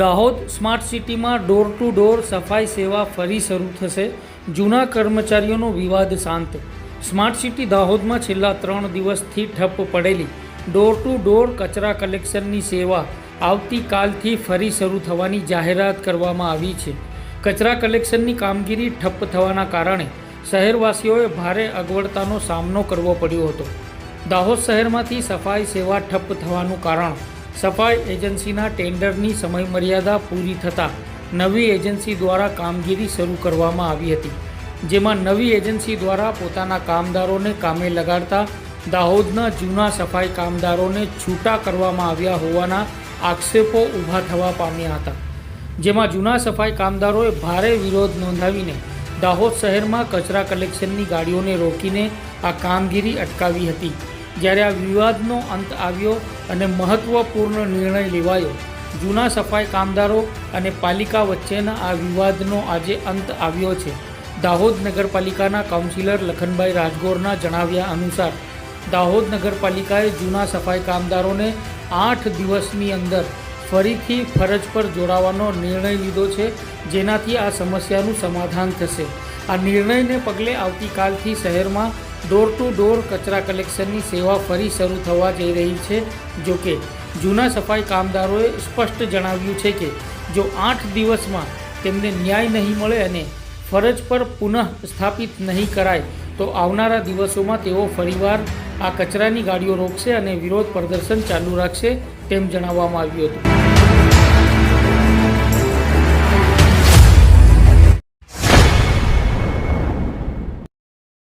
Dahod smart સિટીમાં door to door સફાઈ સેવા ફરી શરૂ થશે. જૂના કર્મચારીઓનો વિવાદ શાંત. સ્માર્ટ સિટી દાહોદમાં છેલ્લા ત્રણ દિવસથી ઠપ્પ પડેલી ડોર ટુ ડોર કચરા કલેક્શનની સેવા આવતીકાલથી ફરી શરૂ થવાની જાહેરાત કરવામાં આવી છે. કચરા કલેક્શનની કામગીરી ઠપ્પ થવાના કારણે શહેરવાસીઓએ ભારે અગવડતાનો સામનો કરવો પડ્યો હતો. દાહોદ શહેરમાંથી સફાઈ સેવા ઠપ્પ થવાનું કારણ સફાઈ એજન્સીના ટેન્ડરની સમયમર્યાદા પૂરી થતાં નવી એજન્સી દ્વારા કામગીરી શરૂ કરવામાં આવી હતી, જેમાં નવી એજન્સી દ્વારા પોતાના કામદારોને કામે લગાડતા દાહોદના જૂના સફાઈ કામદારોને છૂટા કરવામાં આવ્યા હોવાના આક્ષેપો ઊભા થવા પામ્યા હતા, જેમાં જૂના સફાઈ કામદારોએ ભારે વિરોધ નોંધાવીને દાહોદ શહેરમાં કચરા કલેક્શનની ગાડીઓને રોકીને આ કામગીરી અટકાવી હતી. જ્યારે આ વિવાદનો અંત આવ્યો અને મહત્વપૂર્ણ નિર્ણય લેવાયો, જૂના સફાઈ કામદારો અને પાલિકા વચ્ચેના આ વિવાદનો આજે અંત આવ્યો છે. દાહોદ નગરપાલિકાના કાઉન્સિલર લખનભાઈ રાજગોરના જણાવ્યા અનુસાર, દાહોદ નગરપાલિકાએ જૂના સફાઈ કામદારોને આઠ દિવસની અંદર ફરીથી ફરજ પર જોડાવાનો નિર્ણય લીધો છે, જેનાથી આ સમસ્યાનું સમાધાન થશે. આ નિર્ણયને પગલે આવતીકાલથી શહેરમાં ડોર ટુ ડોર કચરા કલેક્શનની સેવા ફરી શરૂ થવા જઈ રહી છે. જો કે, જૂના સફાઈ કામદારોએ સ્પષ્ટ જણાવ્યું છે કે, જો આઠ દિવસમાં તેમને ન્યાય નહીં મળે અને ફરજ પર પુનઃ સ્થાપિત નહીં કરાય, તો આવનારા દિવસોમાં તેઓ ફરીવાર આ કચરાની ગાડીઓ રોકશે અને વિરોધ પ્રદર્શન ચાલુ રાખશે તેમ જણાવવામાં આવ્યું હતું.